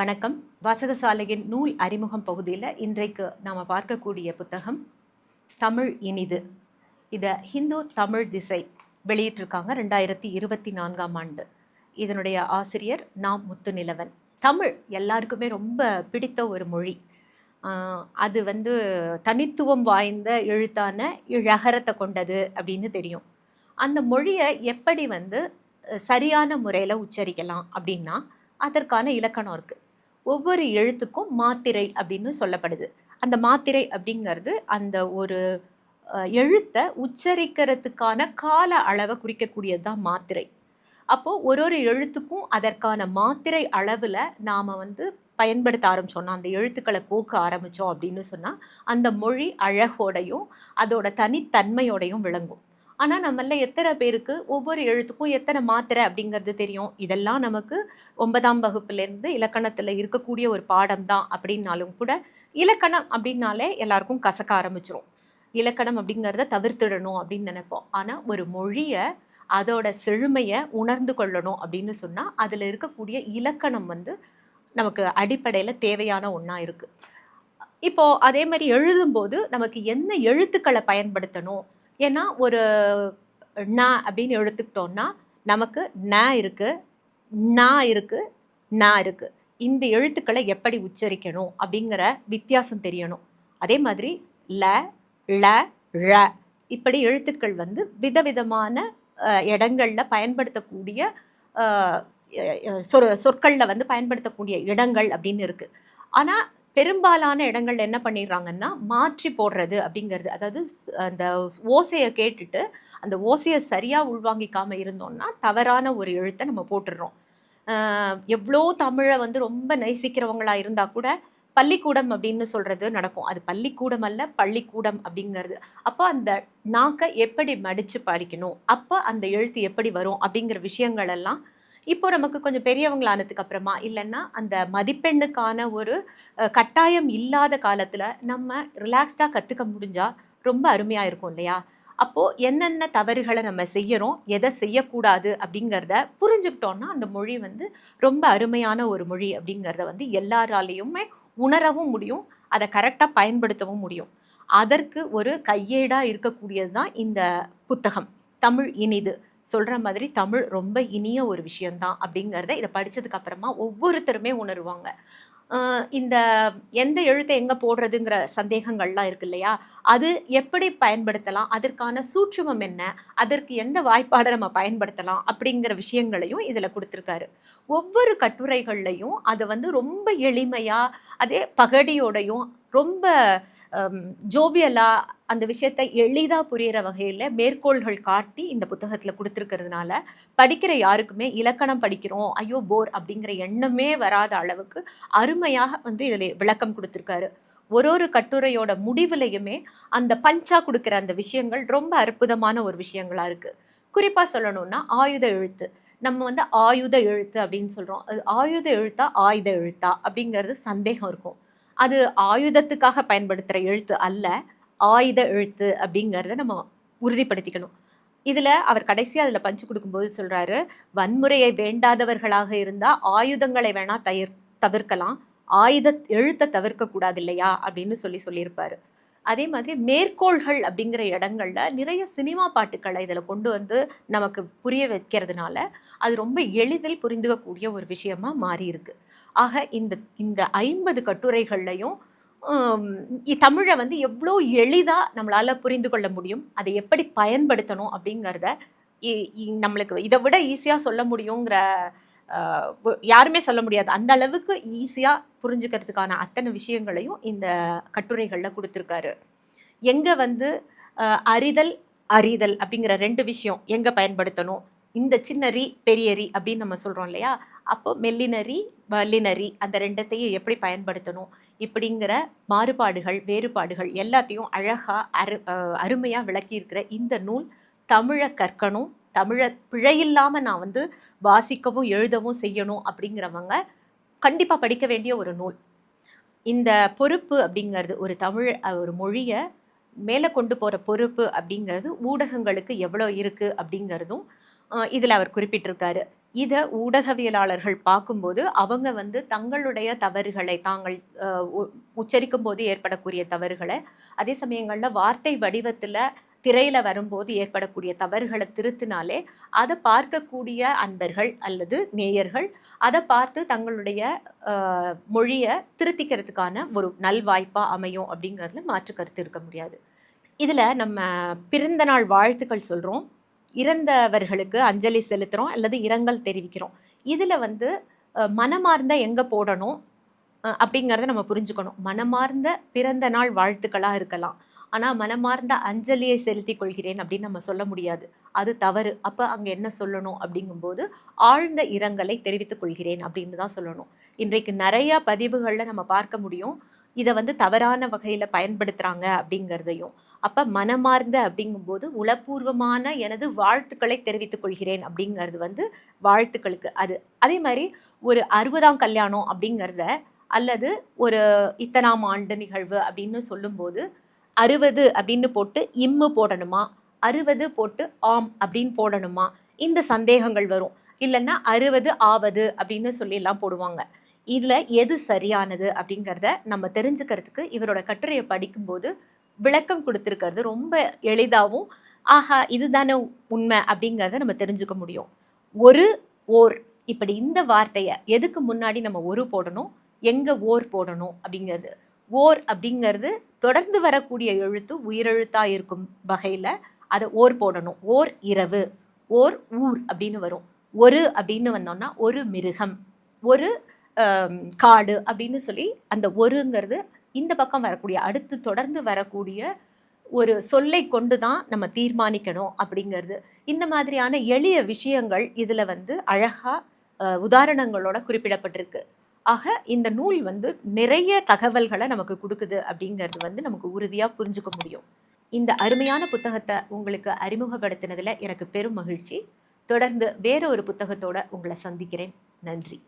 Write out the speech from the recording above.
வணக்கம். வாசகசாலையின் நூல் அறிமுகம் பகுதியில் இன்றைக்கு நாம் பார்க்கக்கூடிய புத்தகம் தமிழ் இனிது. இதை ஹிந்து தமிழ் திசை வெளியிட்டிருக்காங்க ரெண்டாயிரத்தி இருபத்தி நான்காம் ஆண்டு. இதனுடைய ஆசிரியர் நாம் முத்துநிலவன். தமிழ் எல்லாருக்குமே ரொம்ப பிடித்த ஒரு மொழி. அது வந்து தனித்துவம் வாய்ந்த எழுத்தான இழகரத்தை கொண்டது அப்படின்னு தெரியும். அந்த மொழியை எப்படி வந்து சரியான முறையில் உச்சரிக்கலாம் அப்படின்னா அதற்கான இலக்கணம் இருக்குது ஒவ்வொரு எழுத்துக்கும் மாத்திரை அப்படின்னு சொல்லப்படுது. அந்த மாத்திரை அப்படிங்கிறது அந்த ஒரு எழுத்தை உச்சரிக்கிறதுக்கான கால அளவை குறிக்கக்கூடியது தான் மாத்திரை. அப்போது ஒரு ஒரு எழுத்துக்கும் அதற்கான மாத்திரை அளவில் நாம் வந்து பயன்படுத்த ஆரம்பிச்சோம்னா அந்த எழுத்துக்களை கோக்க ஆரம்பித்தோம் அப்படின்னு சொன்னால் அந்த மொழி அழகோடையும் அதோட தனித்தன்மையோடையும் விளங்கும். ஆனால் நம்மள எத்தனை பேருக்கு ஒவ்வொரு எழுத்துக்கும் எத்தனை மாத்திரை அப்படிங்கிறது தெரியும்? இதெல்லாம் நமக்கு ஒன்பதாம் வகுப்புலேருந்து இலக்கணத்தில் இருக்கக்கூடிய ஒரு பாடம் தான் அப்படின்னாலும் கூட இலக்கணம் அப்படின்னாலே எல்லாருக்கும் கசக்க ஆரம்பிச்சிரும். இலக்கணம் அப்படிங்கிறத தவிர்த்திடணும் அப்படின்னு நினைப்போம். ஆனால் ஒரு மொழியை அதோட செழுமையை உணர்ந்து கொள்ளணும் அப்படின்னு சொன்னால் அதில் இருக்கக்கூடிய இலக்கணம் வந்து நமக்கு அடிப்படையில் தேவையான ஒன்றா இருக்குது இப்போது அதே மாதிரி எழுதும்போது நமக்கு என்ன எழுத்துக்களை பயன்படுத்தணும்? ஏன்னா ஒரு ந அப்படின்னு எடுத்துக்கிட்டோம்னா நமக்கு ந இருக்குது நா இருக்குது நா இருக்குது இந்த எழுத்துக்களை எப்படி உச்சரிக்கணும் அப்படிங்கிற வித்தியாசம் தெரியணும். அதே மாதிரி ல ல ழ. இப்படி எழுத்துக்கள் வந்து விதவிதமான இடங்களில் பயன்படுத்தக்கூடிய சொற் சொற்களில் வந்து பயன்படுத்தக்கூடிய இடங்கள் அப்படின்னு இருக்குது ஆனால் பெரும்பாலான இடங்கள்ல என்ன பண்ணிடுறாங்கன்னா மாற்றி போடுறது அப்படிங்கிறது. அதாவது ஸ்- அந்த ஓசையை கேட்டுட்டு அந்த ஓசையை சரியாக உள்வாங்கிக்காமல் இருந்தோம்னா தவறான ஒரு எழுத்தை நம்ம போட்டுடுறோம். எவ்வளோ தமிழை வந்து ரொம்ப நேசிக்கிறவங்களாக இருந்தால் கூட பள்ளிக்கூடம் அப்படின்னு சொல்கிறது நடக்கும். அது பள்ளிக்கூடம் அல்ல பள்ளிக்கூடம் அப்படிங்கிறது. அப்போ அந்த நாக்கை எப்படி மடித்து படிக்கணும் அப்போ அந்த எழுத்து எப்படி வரும் அப்படிங்கிற விஷயங்கள் எல்லாம் இப்போ நமக்கு கொஞ்சம் பெரியவங்களானதுக்கு அப்புறமா இல்லைன்னா அந்த மதிப்பெண்ணுக்கான ஒரு கட்டாயம் இல்லாத காலத்தில் நம்ம ரிலாக்ஸ்டாக கற்றுக்க முடிஞ்சால் ரொம்ப அருமையாக இருக்கும் இல்லையா? அப்போது என்னென்ன தவறுகளை நம்ம செய்யறோம் எதை செய்யக்கூடாது அப்படிங்கிறத புரிஞ்சுக்கிட்டோம்னா அந்த மொழி வந்து ரொம்ப அருமையான ஒரு மொழி அப்படிங்கிறத வந்து எல்லாராலேயுமே உணரவும் முடியும் அதை கரெக்டாக பயன்படுத்தவும் முடியும். அதற்கு ஒரு கையேடாக இருக்கக்கூடியது தான் இந்த புத்தகம். தமிழ் இனிது. சொல்கிற மாதிரி தமிழ் ரொம்ப இனிய ஒரு விஷயந்தான் அப்படிங்கிறத இதை படிச்சதுக்கு அப்புறமா ஒவ்வொருத்தருமே உணருவாங்க. இந்த எந்த எழுத்தை எங்கே போடுறதுங்கிற சந்தேகங்கள்லாம் இருக்கு இல்லையா? அது எப்படி பயன்படுத்தலாம்? அதற்கான சூட்சுமம் என்ன? அதற்கு எந்த வாய்ப்பாடை நம்ம பயன்படுத்தலாம்? அப்படிங்கிற விஷயங்களையும் இதில் கொடுத்துருக்காரு. ஒவ்வொரு கட்டுரைகள்லையும் அதை வந்து ரொம்ப எளிமையாக அதே பகடியோடையும் ரொம்ப ஜோவியலாக அந்த விஷயத்தை எளிதாக புரிகிற வகையில் மேற்கோள்கள் காட்டி இந்த புத்தகத்தில் கொடுத்துருக்கிறதுனால படிக்கிற யாருக்குமே இலக்கணம் படிக்கிறோம் ஐயோ போர் அப்படிங்கிற எண்ணமே வராத அளவுக்கு அருமையாக வந்து இதில் விளக்கம் கொடுத்துருக்காரு. ஒரு ஒரு கட்டுரையோட முடிவுலையுமே அந்த பஞ்சா கொடுக்குற அந்த விஷயங்கள் ரொம்ப அற்புதமான ஒரு விஷயங்களாக இருக்குது குறிப்பாக சொல்லணும்னா ஆயுத எழுத்து. நம்ம வந்து ஆயுத எழுத்து அப்படின்னு சொல்கிறோம் அது ஆயுத எழுத்தா ஆயுத எழுத்தா அப்படிங்கிறது சந்தேகம் இருக்கும். அது ஆயுதத்துக்காக பயன்படுத்துகிற எழுத்து அல்ல ஆயுத எழுத்து அப்படிங்கிறத நம்ம உறுதிப்படுத்திக்கணும். இதில் அவர் கடைசியாக அதில் பஞ்சு கொடுக்கும்போது சொல்கிறாரு வன்முறையை வேண்டாதவர்களாக இருந்தால் ஆயுதங்களை வேணால் தயிர் தவிர்க்கலாம் ஆயுத எழுத்தை தவிர்க்கக்கூடாது இல்லையா அப்படின்னு சொல்லி சொல்லியிருப்பார். அதே மாதிரி மேற்கோள்கள் அப்படிங்கிற இடங்களில் நிறைய சினிமா பாட்டுக்களை இதில் கொண்டு வந்து நமக்கு புரிய வைக்கிறதுனால அது ரொம்ப எளிதில் புரிந்துக்கக்கூடிய ஒரு விஷயமா மாறிருக்கு ஆக இந்த இந்த ஐம்பது கட்டுரைகள்லையும் தமிழை வந்து எவ்வளோ எளிதாக நம்மளால் புரிந்து கொள்ள முடியும் அதை எப்படி பயன்படுத்தணும் அப்படிங்கிறத இ- நம்மளுக்கு இதை விட ஈஸியாக சொல்ல முடியுங்கிற யாருமே சொல்ல முடியாது. அந்த அளவுக்கு ஈஸியாக புரிஞ்சுக்கிறதுக்கான அத்தனை விஷயங்களையும் இந்த கட்டுரைகளில் கொடுத்துருக்காரு. எங்கே வந்து அறிதல் அறிதல் அப்படிங்கிற ரெண்டு விஷயம் எங்கே பயன்படுத்தணும்? இந்த சின்ன ரி பெரிய ரி அப்படின்னு நம்ம சொல்கிறோம் இல்லையா? அப்போ மெல்லினரி வல்லினரி அந்த ரெண்டத்தையும் எப்படி பயன்படுத்தணும்? இப்படிங்கிற மாறுபாடுகள் வேறுபாடுகள் எல்லாத்தையும் அழகாக அரு அருமையாக விளக்கியிருக்கிற இந்த நூல் தமிழை கற்கணும். தமிழை பிழையில்லாமல் நான் வந்து வாசிக்கவும் எழுதவும் செய்யணும் அப்படிங்கிறவங்க கண்டிப்பாக படிக்க வேண்டிய ஒரு நூல். இந்த பொறுப்பு அப்படிங்கிறது ஒரு தமிழ் ஒரு மொழியை மேலே கொண்டு போகிற பொறுப்பு அப்படிங்கிறது ஊடகங்களுக்கு எவ்வளோ இருக்குது அப்படிங்கிறதும் இதில் அவர் குறிப்பிட்டிருக்காரு. இதை ஊடகவியலாளர்கள் பார்க்கும்போது அவங்க வந்து தங்களுடைய தவறுகளை தாங்கள் உ- உச்சரிக்கும் போது ஏற்படக்கூடிய தவறுகளை அதே சமயங்களில் வார்த்தை வடிவத்தில் திரையில் வரும்போது ஏற்படக்கூடிய தவறுகளை திருத்தினாலே அதை பார்க்கக்கூடிய அன்பர்கள் அல்லது நேயர்கள் அதை பார்த்து தங்களுடைய மொழியை திருத்திக்கிறதுக்கான ஒரு நல்வாய்ப்பாக அமையும் அப்படிங்கிறதுல மாற்று கருத்து இருக்க முடியாது. இதில் நம்ம பிறந்த நாள் வாழ்த்துக்கள் சொல்கிறோம் இறந்தவர்களுக்கு அஞ்சலி செலுத்துகிறோம் அல்லது இரங்கல் தெரிவிக்கிறோம். இதில் வந்து மனமார்ந்த எங்கே போடணும் அப்படிங்கிறத நம்ம புரிஞ்சுக்கணும். மனமார்ந்த பிறந்த நாள் வாழ்த்துக்களாக இருக்கலாம். ஆனால் மனமார்ந்த அஞ்சலியை செலுத்திக் கொள்கிறேன் அப்படின்னு நம்ம சொல்ல முடியாது. அது தவறு. அப்போ அங்கே என்ன சொல்லணும் அப்படிங்கும்போது ஆழ்ந்த இரங்கலை தெரிவித்துக் கொள்கிறேன் அப்படின்னு தான் சொல்லணும். இன்றைக்கு நிறையா பதிவுகளில் நம்ம பார்க்க முடியும். இதை வந்து தவறான வகையில் பயன்படுத்துகிறாங்க அப்படிங்கிறதையும். அப்போ மனமார்ந்த அப்படிங்கும்போது உளப்பூர்வமான எனது வாழ்த்துக்களை தெரிவித்துக் கொள்கிறேன் அப்படிங்கிறது வந்து வாழ்த்துக்களுக்கு. அது அதே மாதிரி ஒரு அறுபதாம் கல்யாணம் அப்படிங்கிறத அல்லது ஒரு இத்தனாம் ஆண்டு நிகழ்வு அப்படின்னு சொல்லும்போது அறுபது அப்படின்னு போட்டு இம்மு போடணுமா? அறுபது போட்டு ஆம் அப்படின்னு போடணுமா? இந்த சந்தேகங்கள் வரும். இல்லைன்னா அறுபது ஆவது அப்படின்னு சொல்லி எல்லாம் போடுவாங்க. இதில் எது சரியானது அப்படிங்கிறத நம்ம தெரிஞ்சுக்கிறதுக்கு இவரோட கட்டுரையை படிக்கும்போது விளக்கம் கொடுத்துருக்கிறது ரொம்ப எளிதாகவும் ஆஹா இதுதானே உண்மை அப்படிங்கிறத நம்ம தெரிஞ்சுக்க முடியும். ஒரு ஓர் இப்படி இந்த வார்த்தையை எதுக்கு முன்னாடி நம்ம ஒரு போடணும் எங்கே ஓர் போடணும் அப்படிங்கிறது. ஓர் அப்படிங்கிறது தொடர்ந்து வரக்கூடிய எழுத்து உயிரெழுத்தாக இருக்கும் வகையில் அதை ஓர் போடணும். ஓர் இரவு ஓர் ஊர் அப்படின்னு வரும். ஒரு அப்படின்னு வந்தோம்னா ஒரு மிருகம் ஒரு காடு அப்படின்னு சொல்லி அந்த ஒருங்கிறது இந்த பக்கம் வரக்கூடிய அடுத்து தொடர்ந்து வரக்கூடிய ஒரு சொல்லை கொண்டு தான் நம்ம தீர்மானிக்கணும் அப்படிங்கிறது. இந்த மாதிரியான எளிய விஷயங்கள் இதில் வந்து அழகாக உதாரணங்களோட குறிப்பிடப்பட்டிருக்கு. ஆக இந்த நூல் வந்து நிறைய தகவல்களை நமக்கு கொடுக்குது அப்படிங்கிறது வந்து நமக்கு உறுதியாக புரிஞ்சுக்க முடியும். இந்த அருமையான புத்தகத்தை உங்களுக்கு அறிமுகப்படுத்தினதில் எனக்கு பெரும் மகிழ்ச்சி. தொடர்ந்து வேற ஒரு புத்தகத்தோடு உங்களை சந்திக்கிறேன். நன்றி.